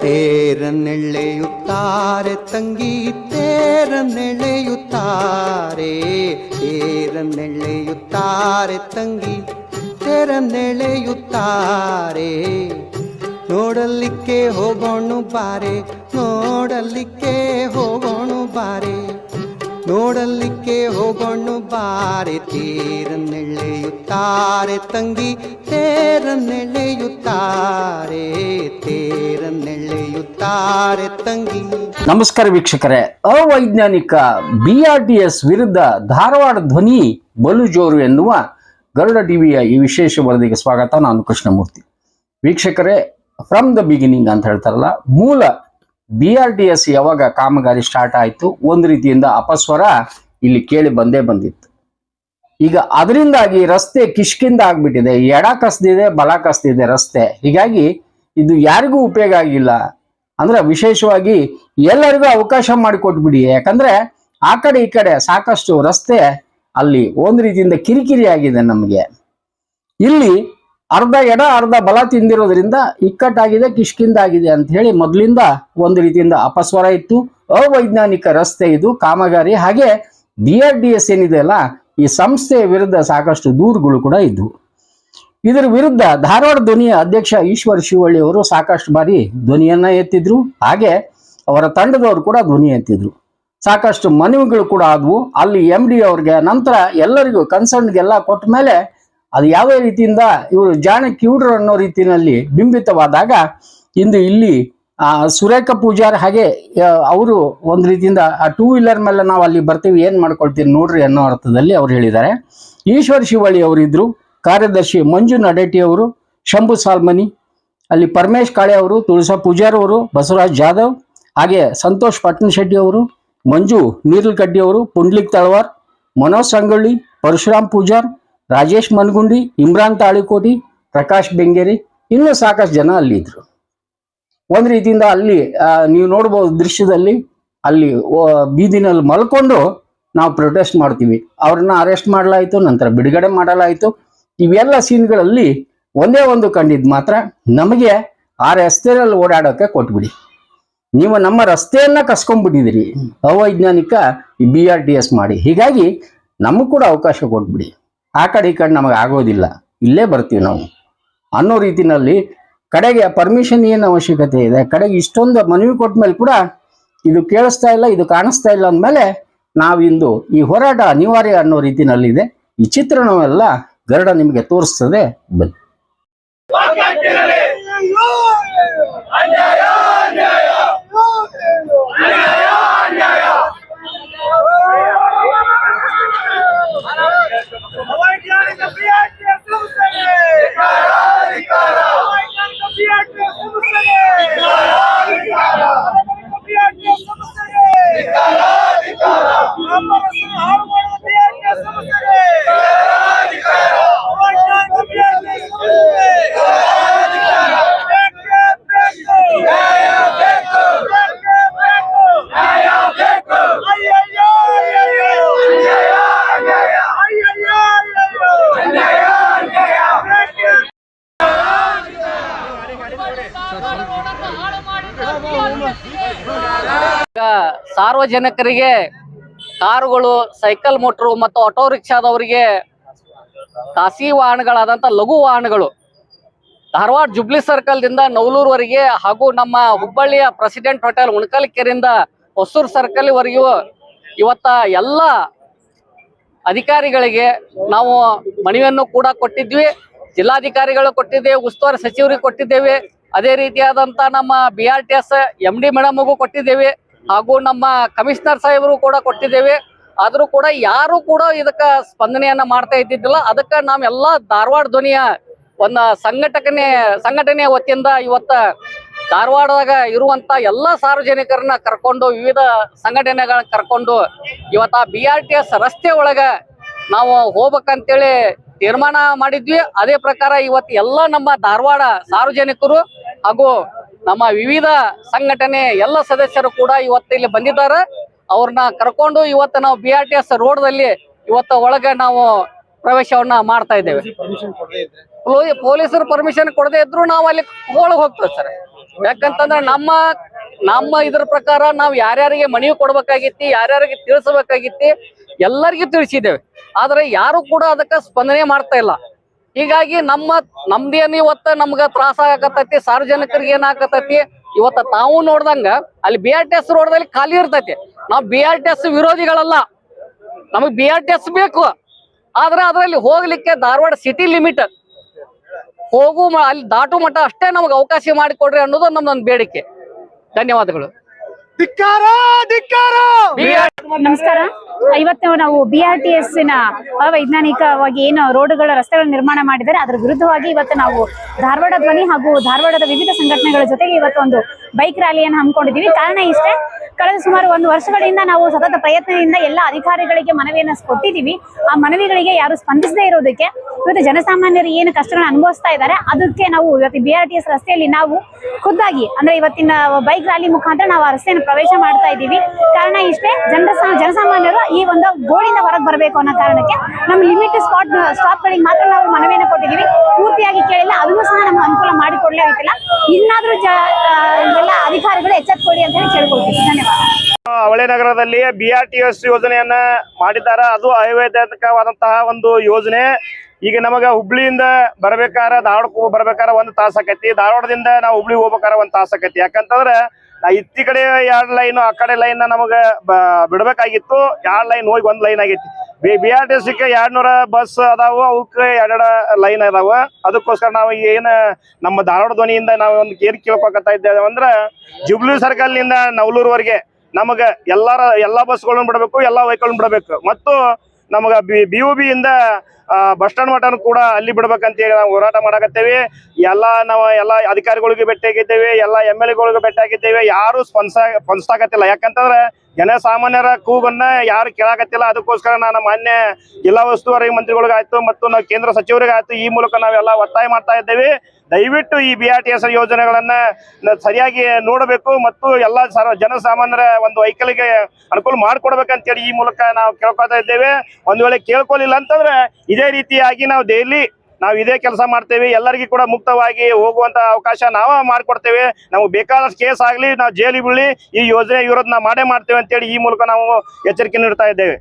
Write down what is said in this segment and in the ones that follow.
ತೇರನ್ನೆಳೆಯುತ್ತಾರೆ ತಂಗಿ ತೇರನ್ನೆಳೆಯುತ್ತಾರೆ ತೇರನ್ನೆಳೆಯುತ್ತಾರೆ ತಂಗಿ ತೇರನ್ನೆಳೆಯುತ್ತಾರೆ ನೋಡಲಿಕ್ಕೆ ಹೋಗೋಣ ಬಾರೆ ನೋಡಲಿಕ್ಕೆ ಹೋಗೋಣ ಬಾರೆ. ನೋಡಲಿಕ್ಕೆ ಹೋಗೋಣ ಬಾರಿ, ತೇರನ್ನೆಳೆಯುತ್ತಾರೆ ತಂಗಿ, ತೇರನ್ನೆಳೆಯುತ್ತಾರೆ ತೇರನ್ನೆಳೆಯುತ್ತಾರೆ ತಂಗಿ. ನಮಸ್ಕಾರ ವೀಕ್ಷಕರೇ, ಅವೈಜ್ಞಾನಿಕ ಬಿ ಆರ್ ಟಿ ಎಸ್ ವಿರುದ್ಧ ಧಾರವಾಡ ಧ್ವನಿ ಬಲು ಜೋರು ಎನ್ನುವ ಗರುಡ ಟಿವಿಯ ಈ ವಿಶೇಷ ವರದಿಗೆ ಸ್ವಾಗತ. ನಾನು ಕೃಷ್ಣಮೂರ್ತಿ. ವೀಕ್ಷಕರೇ ಫ್ರಮ್ ದ ಬಿಗಿನಿಂಗ್ ಅಂತ ಹೇಳ್ತಾರಲ್ಲ, ಮೂಲ ಬಿ ಆರ್ ಟಿ ಎಸ್ ಯಾವಾಗ ಕಾಮಗಾರಿ ಸ್ಟಾರ್ಟ್ ಆಯಿತು, ಒಂದು ರೀತಿಯಿಂದ ಅಪಸ್ವರ ಇಲ್ಲಿ ಕೇಳಿ ಬಂದೇ ಬಂದಿತ್ತು. ಈಗ ಅದರಿಂದಾಗಿ ರಸ್ತೆ ಕಿಷ್ಕಿಂದ ಆಗ್ಬಿಟ್ಟಿದೆ, ಎಡ ಕಸ್ದಿದೆ ಬಲ ಕಸ್ದಿದೆ ರಸ್ತೆ. ಹೀಗಾಗಿ ಇದು ಯಾರಿಗೂ ಉಪಯೋಗ ಆಗಿಲ್ಲ. ಅಂದ್ರೆ ವಿಶೇಷವಾಗಿ ಎಲ್ಲರಿಗೂ ಅವಕಾಶ ಮಾಡಿಕೊಟ್ಬಿಡಿ. ಯಾಕಂದ್ರೆ ಆ ಕಡೆ ಈ ಕಡೆ ಸಾಕಷ್ಟು ರಸ್ತೆ ಅಲ್ಲಿ ಒಂದು ರೀತಿಯಿಂದ ಕಿರಿಕಿರಿ ಆಗಿದೆ ನಮಗೆ. ಇಲ್ಲಿ ಅರ್ಧ ಎಡ, ಅರ್ಧ ಬಲ ತಿಂದಿರೋದ್ರಿಂದ ಇಕ್ಕಟ್ಟಾಗಿದೆ ಕಿಷ್ಕಿಂದ ಆಗಿದೆ ಅಂತ ಹೇಳಿ ಮೊದಲಿಂದ ಒಂದು ರೀತಿಯಿಂದ ಅಪಸ್ವರ ಇತ್ತು. ಅವೈಜ್ಞಾನಿಕ ರಸ್ತೆ ಇದು, ಕಾಮಗಾರಿ. ಹಾಗೆ ಬಿ ಆರ್ ಡಿ ಎಸ್ ಏನಿದೆ ಅಲ್ಲ, ಈ ಸಂಸ್ಥೆಯ ವಿರುದ್ಧ ಸಾಕಷ್ಟು ದೂರುಗಳು ಕೂಡ ಇದ್ವು. ಇದರ ವಿರುದ್ಧ ಧಾರವಾಡ ಧ್ವನಿಯ ಅಧ್ಯಕ್ಷ ಈಶ್ವರ್ ಶಿವಳ್ಳಿ ಅವರು ಸಾಕಷ್ಟು ಬಾರಿ ಧ್ವನಿಯನ್ನ ಎತ್ತಿದ್ರು. ಹಾಗೆ ಅವರ ತಂಡದವರು ಕೂಡ ಧ್ವನಿ ಎತ್ತಿದ್ರು. ಸಾಕಷ್ಟು ಮನವಿಗಳು ಕೂಡ ಆದವು. ಅಲ್ಲಿ ಎಂ ಡಿ ಅವ್ರಿಗೆ ನಂತರ ಎಲ್ಲರಿಗೂ ಕನ್ಸರ್ನ್ಗೆಲ್ಲ ಕೊಟ್ಟ ಮೇಲೆ ಅದು ಯಾವ ರೀತಿಯಿಂದ ಇವರು ಜಾಣ ಕಿವುಡರು ಅನ್ನೋ ರೀತಿಯಲ್ಲಿ ಬಿಂಬಿತವಾದಾಗ ಇಂದು ಇಲ್ಲಿ, ಆ, ಸುರೇಖ ಪೂಜಾರ್ ಹಾಗೆ ಅವರು ಒಂದು ರೀತಿಯಿಂದ ಆ ಟೂ ವೀಲರ್ ಮೇಲೆ ನಾವು ಅಲ್ಲಿ ಬರ್ತೀವಿ, ಏನ್ ಮಾಡ್ಕೊಳ್ತೀವಿ ನೋಡ್ರಿ ಅನ್ನೋ ಅರ್ಥದಲ್ಲಿ ಅವ್ರು ಹೇಳಿದ್ದಾರೆ. ಈಶ್ವರ್ ಶಿವಳ್ಳಿ ಅವರಿದ್ರು, ಕಾರ್ಯದರ್ಶಿ ಮಂಜು ಅವರು, ಶಂಭು ಸಾಲ್ಮನಿ, ಅಲ್ಲಿ ಪರಮೇಶ್ ಕಾಳೆ ಅವರು, ತುಳಸಾ ಪೂಜಾರ್ ಅವರು, ಬಸವರಾಜ್ ಜಾಧವ್, ಹಾಗೆ ಸಂತೋಷ್ ಪಟ್ನ ಶೆಟ್ಟಿ ಅವರು, ಮಂಜು ನೀರ್ಲಕಡ್ಡಿ ಅವರು, ಪುಂಡ್ಲಿಕ್ ತಳವಾರ್, ಮನೋಜ್ ಸಂಗೊಳ್ಳಿ, ಪರಶುರಾಮ್ ಪೂಜಾರ್ ರಾಜೇಶ್ ಮನ್ಗುಂಡಿ, ಇಮ್ರಾನ್ ತಾಳಿಕೋಟಿ ಪ್ರಕಾಶ್ ಬೆಂಗೇರಿ, ಇನ್ನೂ ಸಾಕಷ್ಟು ಜನ ಅಲ್ಲಿ ಇದ್ರು. ಒಂದ್ ರೀತಿಯಿಂದ ಅಲ್ಲಿ ನೀವು ನೋಡ್ಬೋದು ದೃಶ್ಯದಲ್ಲಿ ಅಲ್ಲಿ ಬೀದಿನಲ್ಲಿ ಮಲ್ಕೊಂಡು ನಾವು ಪ್ರೊಟೆಸ್ಟ್ ಮಾಡ್ತೀವಿ. ಅವ್ರನ್ನ ಅರೆಸ್ಟ್ ಮಾಡಲಾಯಿತು, ನಂತರ ಬಿಡುಗಡೆ ಮಾಡಲಾಯಿತು. ಇವೆಲ್ಲ ಸೀನ್ಗಳಲ್ಲಿ ಒಂದೇ ಒಂದು ಕಂಡಿದ್ ಮಾತ್ರ, ನಮಗೆ ಆ ರಸ್ತೆಯಲ್ಲಿ ಓಡಾಡೋಕೆ ಕೊಟ್ಬಿಡಿ. ನೀವು ನಮ್ಮ ರಸ್ತೆಯನ್ನ ಕಸ್ಕೊಂಡ್ಬಿಟ್ಟಿದ್ದೀರಿ. ಅವೈಜ್ಞಾನಿಕ ಬಿ ಆರ್ ಟಿ ಎಸ್ ಮಾಡಿ. ಹೀಗಾಗಿ ನಮಗೂ ಕೂಡ ಅವಕಾಶ ಕೊಟ್ಬಿಡಿ. ಆ ಕಡೆ ಈ ಕಡೆ ನಮಗೆ ಆಗೋದಿಲ್ಲ. ಇಲ್ಲೇ ಬರ್ತೀವಿ ನಾವು. ಅನ್ನೋ ರೀತಿನಲ್ಲಿ ಕಡೆಗೆ ಪರ್ಮಿಷನ್ ಏನು ಅವಶ್ಯಕತೆ ಇದೆ? ಕಡೆಗೆ ಇಷ್ಟೊಂದು ಮನವಿ ಕೊಟ್ಟ ಮೇಲೆ ಕೂಡ ಇದು ಕೇಳಿಸ್ತಾ ಇಲ್ಲ, ಇದು ಕಾಣಿಸ್ತಾ ಇಲ್ಲ ಅಂದಮೇಲೆ ನಾವಿಂದು ಈ ಹೋರಾಟ ಅನಿವಾರ್ಯ ಅನ್ನೋ ರೀತಿನಲ್ಲಿದೆ ಈ ಚಿತ್ರಣವೆಲ್ಲ ಗರಡ ನಿಮಗೆ ತೋರಿಸ್ತದೆ. ಬನ್ನಿ ಅವೈಜ್ಞಾನಿಕ ಬಿಆರ್ಟಿಯ ಸಂಸ್ಥೆಗೆ ಅವೈಜ್ಞಾನಿಕ ಬಿಆರ್ಟಿಯ ಸಂಸ್ಥೆಗೆ ಅವೈಜ್ಞಾನಿಕ ಬಿಆರ್ಟಿಯ ಸಂಸ್ಥೆಗೆ ವ್ಯಾಪಾರಸ್ಥರು ಹಾಳು ಮಾಡುವ ಬಿಆರ್ಟಿಯ ಸಂಸ್ಥೆಗೆ ಅವೈಜ್ಞಾನಿಕ ಬಿಆರ್ಟಿಯ ಸಂಸ್ಥೆಗೆ ಬೇಕೇ ಬೇಕು. ಬೇಕೇ ಬೇಕು. ಅಯ್ಯಯ್ಯೋ, ಅಯ್ಯಯ್ಯೋ. ಅಯ್ಯಯ್ಯೋ, ಅಯ್ಯಯ್ಯೋ. ಬೇಕೇ ಈಗ ಸಾರ್ವಜನಿಕರಿಗೆ ಕಾರುಗಳು, ಸೈಕಲ್, ಮೋಟ್ರು ಮತ್ತು ಆಟೋ ರಿಕ್ಷಾದವರಿಗೆ ಖಾಸಗಿ ವಾಹನಗಳಾದಂತ ಲಘು ವಾಹನಗಳು. ಧಾರವಾಡ ಜುಬ್ಲಿ ಸರ್ಕಲ್ ದಿಂದ ನವಲೂರ್ವರೆಗೆ ಹಾಗೂ ನಮ್ಮ ಹುಬ್ಬಳ್ಳಿಯ ಪ್ರೆಸಿಡೆಂಟ್ ಹೋಟೆಲ್ ಉಣಕಲ್ ಕೆರೆಯಿಂದ ಹೊಸೂರು ಸರ್ಕಲ್ ವರೆಗೂ ಇವತ್ತ ಎಲ್ಲ ಅಧಿಕಾರಿಗಳಿಗೆ ನಾವು ಮನವಿಯನ್ನು ಕೂಡ ಕೊಟ್ಟಿದ್ವಿ. ಜಿಲ್ಲಾಧಿಕಾರಿಗಳು ಕೊಟ್ಟಿದ್ದೇವೆ ಉಸ್ತುವಾರಿ ಸಚಿವರಿಗೆ ಕೊಟ್ಟಿದ್ದೇವೆ. ಅದೇ ರೀತಿಯಾದಂತ ನಮ್ಮ B R T S M D ಮೇಡಮ್ಗೂ ಕೊಟ್ಟಿದ್ದೇವೆ. ಹಾಗೂ ನಮ್ಮ ಕಮಿಷನರ್ ಸಾಹೇಬರು ಕೂಡ ಕೊಟ್ಟಿದ್ದೇವೆ. ಆದರೂ ಕೂಡ ಯಾರು ಕೂಡ ಇದಕ್ಕೆ ಸ್ಪಂದನೆಯನ್ನ ಮಾಡ್ತಾ ಇದ್ದಿದ್ದಿಲ್ಲ. ಅದಕ್ಕ ನಾವೆಲ್ಲ ಧಾರವಾಡ ಧ್ವನಿಯ ಒಂದು ಸಂಘಟನೆ ಸಂಘಟನೆಯ ವತಿಯಿಂದ ಇವತ್ತ ಧಾರವಾಡದಾಗ ಇರುವಂತ ಎಲ್ಲ ಸಾರ್ವಜನಿಕರನ್ನ ಕರ್ಕೊಂಡು, ವಿವಿಧ ಸಂಘಟನೆಗಳನ್ನ ಕರ್ಕೊಂಡು ಇವತ್ತ ಬಿ ಆರ್ ಟಿ ಎಸ್ ರಸ್ತೆ ಒಳಗ ನಾವು ಹೋಗ್ಬೇಕಂತೇಳಿ ತೀರ್ಮಾನ ಮಾಡಿದ್ವಿ. ಅದೇ ಪ್ರಕಾರ ಇವತ್ತು ಎಲ್ಲ ನಮ್ಮ ಧಾರವಾಡ ಸಾರ್ವಜನಿಕರು ಹಾಗೂ ನಮ್ಮ ವಿವಿಧ ಸಂಘಟನೆ ಎಲ್ಲ ಸದಸ್ಯರು ಕೂಡ ಇವತ್ತು ಇಲ್ಲಿ ಬಂದಿದ್ದಾರೆ. ಅವ್ರನ್ನ ಕರ್ಕೊಂಡು ಇವತ್ತು ನಾವು ಬಿ ಆರ್ ಟಿ ಎಸ್ ರೋಡ್ದಲ್ಲಿ ಇವತ್ತು ಒಳಗೆ ನಾವು ಪ್ರವೇಶವನ್ನ ಮಾಡ್ತಾ ಇದ್ದೇವೆ. ಪೊಲೀಸರು ಪರ್ಮಿಷನ್ ಕೊಡದೇ ಇದ್ರು ನಾವು ಅಲ್ಲಿ ಒಳಗೆ ಹೋಗ್ತೇವೆ ಸರ್. ಯಾಕಂತಂದ್ರೆ ನಮ್ಮ ನಮ್ಮ ಇದ್ರ ಪ್ರಕಾರ ನಾವು ಯಾರ್ಯಾರಿಗೆ ಮನವಿ ಕೊಡ್ಬೇಕಾಗಿತ್ತಿ, ಯಾರ್ಯಾರಿಗೆ ತಿಳಿಸಬೇಕಾಗಿತ್ತು ಎಲ್ಲರಿಗೂ ತಿಳಿಸಿದ್ದೇವೆ. ಆದ್ರೆ ಯಾರು ಕೂಡ ಅದಕ್ಕೆ ಸ್ಪಂದನೆ ಮಾಡ್ತಾ ಇಲ್ಲ. ಹೀಗಾಗಿ ನಮ್ಮ ನಮ್ದೇನು ಇವತ್ತ ನಮ್ಗ ತ್ರಾಸ ಆಗತೈತಿ ಸಾರ್ವಜನಿಕರಿಗೆ ಏನಾಗತೈತಿ ಇವತ್ತ ತಾವು ನೋಡ್ದಂಗ ಅಲ್ಲಿ ಬಿ ಆರ್ ಟಿ ಎಸ್ ರೋಡ್ದಲ್ಲಿ ಖಾಲಿ ಇರ್ತೈತಿ. ನಾವು ಬಿ ಆರ್ ಟಿ ಎಸ್ ವಿರೋಧಿಗಳಲ್ಲ. ನಮಗ್ ಬಿ ಆರ್ ಟಿ ಎಸ್ ಬೇಕು. ಆದ್ರೆ ಅದರಲ್ಲಿ ಹೋಗ್ಲಿಕ್ಕೆ ಧಾರವಾಡ ಸಿಟಿ ಲಿಮಿಟ್ ಹೋಗು ಅಲ್ಲಿ ದಾಟು ಮಟ್ಟ ಅಷ್ಟೇ ನಮಗೆ ಅವಕಾಶ ಮಾಡಿಕೊಡ್ರಿ ಅನ್ನೋದು ನಮ್ದೊಂದು ಬೇಡಿಕೆ. ಧನ್ಯವಾದಗಳು. ಧಿಕ್ಕಾರ ಧಿಕ್ಕಾರ! ನಮಸ್ಕಾರ. ಇವತ್ತು ನಾವು ಬಿ ಆರ್ ಟಿ ಎಸ್ನ ಅವೈಜ್ಞಾನಿಕವಾಗಿ ಏನು ರೋಡ್ಗಳ ರಸ್ತೆಗಳ ನಿರ್ಮಾಣ ಮಾಡಿದ್ದಾರೆ. ಅದರ ವಿರುದ್ಧವಾಗಿ ಇವತ್ತು ನಾವು ಧಾರವಾಡ ಧ್ವನಿ ಹಾಗೂ ಧಾರವಾಡದ ವಿವಿಧ ಸಂಘಟನೆಗಳ ಜೊತೆಗೆ ಇವತ್ತು ಒಂದು ಬೈಕ್ ರ್ಯಾಲಿಯನ್ನು ಹಮ್ಮಿಕೊಂಡಿದ್ದೀವಿ. ಕಾರಣ ಇಷ್ಟೇ ಕಳೆದ ಸುಮಾರು ಒಂದು ವರ್ಷಗಳಿಂದ ನಾವು ಸತತ ಪ್ರಯತ್ನದಿಂದ ಎಲ್ಲ ಅಧಿಕಾರಿಗಳಿಗೆ ಮನವಿಯನ್ನು ಕೊಟ್ಟಿದ್ದೀವಿ. ಆ ಮನವಿಗಳಿಗೆ ಯಾರು ಸ್ಪಂದಿಸದೇ ಇರೋದಕ್ಕೆ ಇವತ್ತು ಜನಸಾಮಾನ್ಯರು ಏನು ಕಷ್ಟಗಳನ್ನ ಅನುಭವಿಸ್ತಾ ಇದ್ದಾರೆ, ಅದಕ್ಕೆ ನಾವು ಇವತ್ತು ಬಿ ಆರ್ ಟಿ ಎಸ್ ರಸ್ತೆಯಲ್ಲಿ ನಾವು ಖುದ್ದಾಗಿ ಅಂದ್ರೆ ಇವತ್ತಿನ ಬೈಕ್ ರ್ಯಾಲಿ ಮುಖಾಂತರ ನಾವು ಆ ರಸ್ತೆಯನ್ನು ಪ್ರವೇಶ ಮಾಡ್ತಾ ಇದ್ದೀವಿ. ಕಾರಣ ಇಷ್ಟೇ ಜನರ ಜನಸಾಮಾನ್ಯರು ಈ ಒಂದು ಗೋಡಿಂದ ಹೊರಗೆ ಬರಬೇಕು ಅನ್ನೋ ಕಾರಣಕ್ಕೆ ನಮ್ಮ ಲಿಮಿಟ್ ಸ್ಪಾಟ್ ಸ್ಟಾಪ್ ಗಳಿಗೆ ಮಾತ್ರ ನಾವು ಮನವಿಯನ್ನು ಕೊಟ್ಟಿದ್ದೀವಿ. ಪೂರ್ತಿಯಾಗಿ ಕೇಳಿಲ್ಲ, ಅದನ್ನು ಸಹ ನಮ್ಗೆ ಅನುಕೂಲ ಮಾಡಿಕೊಡ್ಲೇ ಆಗಿಲ್ಲ ಇನ್ನಾದ್ರೂ ಎಲ್ಲ ಅಧಿಕಾರಿಗಳು ಎಚ್ಚೆತ್ಕೊಳ್ಳಿ ಅಂತ ಹೇಳಿ ಕೇಳ್ಕೊಳ್ತೀವಿ. ಅವಳೆ ನಗರದಲ್ಲಿ ಬಿ ಆರ್ ಟಿ ಎಸ್ ಯೋಜನೆಯನ್ನ ಮಾಡಿದ್ದಾರೆ? ಅದು ಅವೈಧಾನಿಕವಾದಂತಹ ಒಂದು ಯೋಜನೆ. ಈಗ ನಮಗ ಹುಬ್ಳಿಯಿಂದ ಬರ್ಬೇಕಾರ ಧಾರವಾಡಕ್ಕೆ ಬರ್ಬೇಕಾರ ಒಂದು ತಾಸ ಆಕೈತಿ. ಧಾರವಾಡದಿಂದ ನಾವು ಹುಬ್ಳಿ ಹೋಗ್ಬೇಕಾರ ಒಂದ್ ತಾಸ ಆಕೈತಿ. ಯಾಕಂತಂದ್ರ ಇತ್ತಿ ಕಡೆ ಎರಡ್ ಲೈನ್, ಆ ಕಡೆ ಲೈನ್ ನಮಗ ಬಿಡಬೇಕಾಗಿತ್ತು. ಎರಡು ಲೈನ್ ಹೋಗಿ ಒಂದ್ ಲೈನ್ ಆಗೈತಿ. ಬಿ ಆರ್ ಟಿ ಎಸ್ ಎರಡ್ ನೂರ ಬಸ್ ಅದಾವ. ಅವಕ್ಕೆ ಎರಡ್ ಲೈನ್ ಅದಾವ. ಅದಕ್ಕೋಸ್ಕರ ನಾವು ಏನ ನಮ್ಮ ಧಾರವಾಡ ಧ್ವನಿಯಿಂದ ನಾವು ಒಂದು ಏನ್ ಕೇಳ್ಕೊಕತ್ತಾ ಇದ್ದೇವೆ ಅಂದ್ರ, ಜುಬ್ಲಿ ಸರ್ಕಲ್ನಿಂದ ನವಲೂರ್ವರೆಗೆ ನಮಗ ಎಲ್ಲಾರ, ಎಲ್ಲಾ ಬಸ್ಗಳನ್ನ ಬಿಡಬೇಕು, ಎಲ್ಲ ವೆಹಿಕಲ್ ಬಿಡಬೇಕು. ಮತ್ತು ನಮಗ ಬಿ ಯು ಬಿ ಇಂದ ಬಸ್ ಸ್ಟ್ಯಾಂಡ್ ಮಟನ್ ಕೂಡ ಅಲ್ಲಿ ಬಿಡಬೇಕಂತ ಹೇಳಿ ನಾವು ಹೋರಾಟ ಮಾಡಕತ್ತೇವೆ. ಎಲ್ಲ ನಾವು, ಎಲ್ಲ ಅಧಿಕಾರಿಗಳಿಗೆ ಭೇಟಿ ಆಗಿದ್ದೇವೆ ಎಲ್ಲಾ ಎಂ ಎಲ್ ಭೇಟಿ ಆಗಿದ್ದೇವೆ ಯಾರು ಸ್ಪಂದಿಸ ಆಗತ್ತಿಲ್ಲ. ಯಾಕಂತಂದ್ರೆ ಜನಸಾಮಾನ್ಯರ ಕೂಗನ್ನ ಯಾರು ಕೇಳಾಕತ್ತಿಲ್ಲ. ಅದಕ್ಕೋಸ್ಕರ ನಾನು ಮಾನ್ಯ ಜಿಲ್ಲಾ ಉಸ್ತುವಾರಿ ಮಂತ್ರಿಗಳಿಗಾಯ್ತು ಮತ್ತು ನಾವು ಕೇಂದ್ರ ಸಚಿವರಿಗಾಯ್ತು ಈ ಮೂಲಕ ನಾವೆಲ್ಲ ಒತ್ತಾಯ ಮಾಡ್ತಾ ಇದ್ದೇವೆ. ದಯವಿಟ್ಟು ಈ ಬಿ ಆರ್ ಟಿ ಎಸ್ ಯೋಜನೆಗಳನ್ನ ಸರಿಯಾಗಿ ನೋಡಬೇಕು ಮತ್ತು ಎಲ್ಲಾ ಜನಸಾಮಾನ್ಯರ ಒಂದು ವೈಕಲಿಗೆ ಅನುಕೂಲ ಮಾಡಿಕೊಡ್ಬೇಕಂತೇಳಿ ಈ ಮೂಲಕ ನಾವು ಕೇಳ್ಕೊತಾ ಇದ್ದೇವೆ. ಒಂದು ವೇಳೆ ಕೇಳ್ಕೊಲಿಲ್ಲ ಅಂತಂದ್ರೆ ಇದೇ ರೀತಿಯಾಗಿ ನಾವು ಡೈಲಿ ನಾವು ಇದೇ ಕೆಲಸ ಮಾಡ್ತೇವೆ, ಎಲ್ಲರಿಗೂ ಕೂಡ ಮುಕ್ತವಾಗಿ ಹೋಗುವಂತ ಅವಕಾಶ ನಾವ ಮಾಡ್ಕೊಡ್ತೇವೆ. ನಾವು ಬೇಕಾದಷ್ಟು ಕೇಸ್ ಆಗಲಿ, ನಾವು ಜೈಲಿ ಬೀಳಿ ಈ ಯೋಜನೆ ಇರೋದನ್ನ ನಾವು ಮಾಡೇ ಮಾಡ್ತೇವೆ ಅಂತೇಳಿ ಈ ಮೂಲಕ ನಾವು ಎಚ್ಚರಿಕೆ ನೀಡ್ತಾ ಇದ್ದೇವೆ.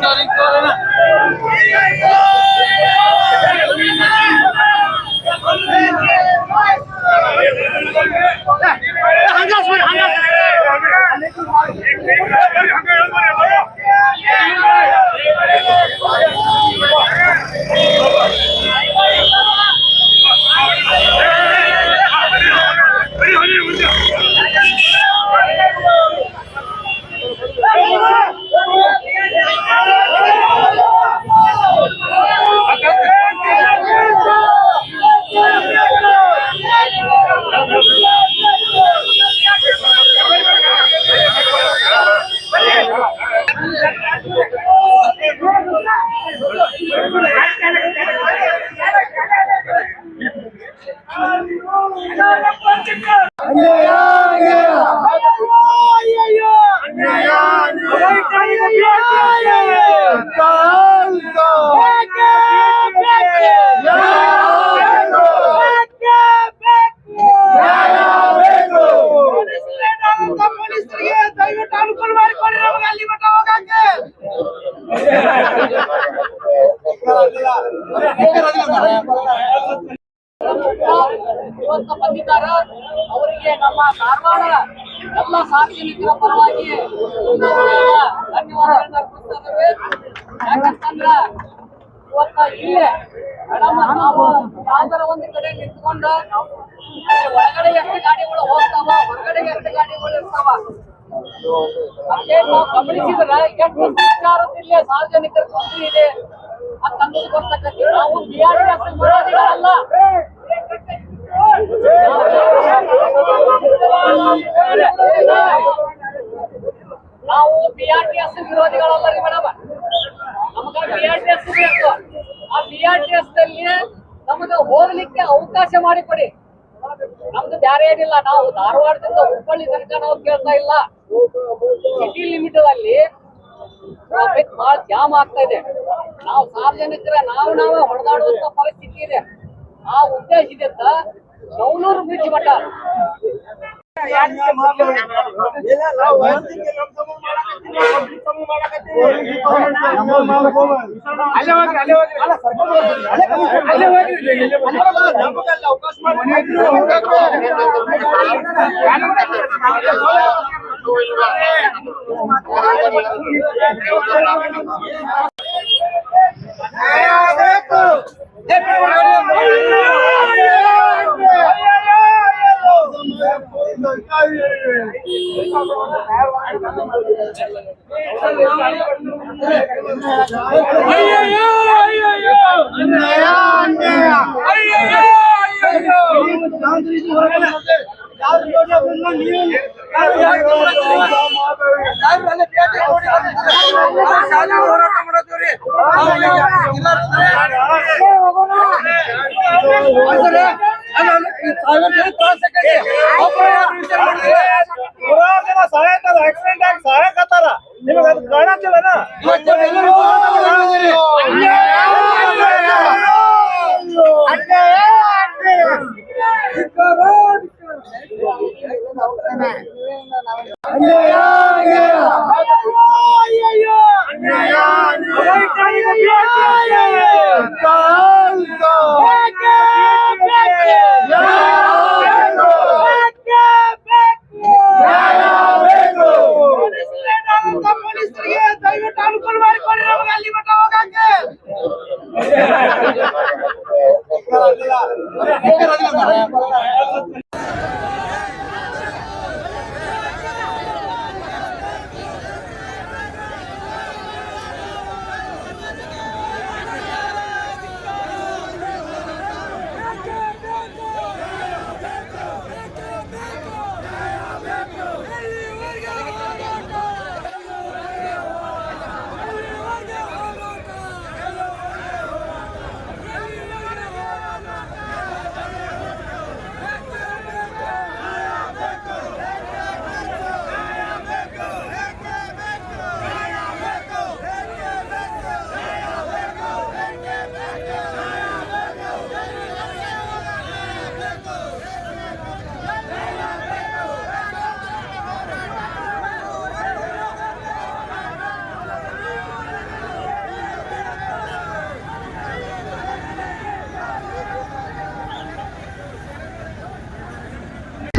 Não, ನಮ್ಮ ಧಾರವಾಡ, ಎಲ್ಲ ಸಾರ್ವಜನಿಕರ ಪರವಾಗಿ ಧನ್ಯವಾದಗಳನ್ನ ಅರ್ಪಿಸ್ತಾ ಇದ್ದೇವೆ ಯಾಕಂತಂದ್ರ ಇವತ್ತ ಇಲ್ಲೇ ನಮ್ಮ ನಾವು ಸಾಗರ ಒಂದು ಕಡೆ ನಿಂತ್ಕೊಂಡು ಒಳಗಡೆ ಎಷ್ಟು ಗಾಡಿಗಳು ಹೋಗ್ತಾವ, ಹೊರಗಡೆ ಎಷ್ಟು ಗಾಡಿಗಳು ಇರ್ತಾವ ಮತ್ತೆ ನಾವು ಗಮನಿಸಿದ್ರ ಎಷ್ಟು ಸಂಚಾರದಲ್ಲಿ ಸಾರ್ವಜನಿಕರ ತೊಂದರೆ ಇದೆ ಅಂತಂದು ಬರ್ತಕ್ಕಂಥ ನಾವು ಬಿಆರ್ಟಿಎಸ್ ವಿರೋಧಿಗಳಲ್ಲ. ಬಿಆರ್ಟಿಎಸ್ ವಿರೋಧಿಗಳಲ್ಲ ರೀ ಮೇಡಮ್ ನಮಗ ಬಿಆರ್ಟಿಎಸ್ ಆ ಬಿಆರ್ಟಿಎಸ್ ದಲ್ಲಿ ನಮಗ ಹೋಗ್ಲಿಕ್ಕೆ ಅವಕಾಶ ಮಾಡಿಕೊಡಿ ನಮ್ದು ಬ್ಯಾರೆ ಏನಿಲ್ಲ, ನಾವು ಧಾರವಾಡದಿಂದ ಹುಬ್ಬಳ್ಳಿ ತನಕ ನಾವು ಕೇಳ್ತಾ ಇಲ್ಲ. ಸಿಟಿ ಲಿಮಿಟ್ ಅಲ್ಲಿ ಟ್ರಾಫಿಕ್ ಬಹಳ ಜಾಮ್ ಆಗ್ತಾ ಇದೆ. ನಾವು ಸಾರ್ವಜನಿಕರ, ನಾವು ನಾವೇ ಹೊಡೆದಾಡುವಂತ ಪರಿಸ್ಥಿತಿ ಇದೆ. ಆ ಉದ್ದೇಶದಿಂದ ಸೌಲೂರು ಬ್ರಿಡ್ಜ್ ಮಠ ಅಲ್ಲೇ ಹೋಗ್ರಿ ಅಲ್ಲೇ ಹೋಗ್ರಿ ಅಲ್ಲೇ ಹೋಗ್ರಿ ನಮಗೆಲ್ಲ ಅವಕಾಶ ಸಹಾಯಕ ಆಕ್ಸಿಡೆಂಟ್ ಆಗಿ ಸಹಾಯಕತ್ತಾರ ನಿಮಗೆ ಅದು ಕಾಣತ್ತಿಲ್ಲನ ದಯವಿಟ್ಟು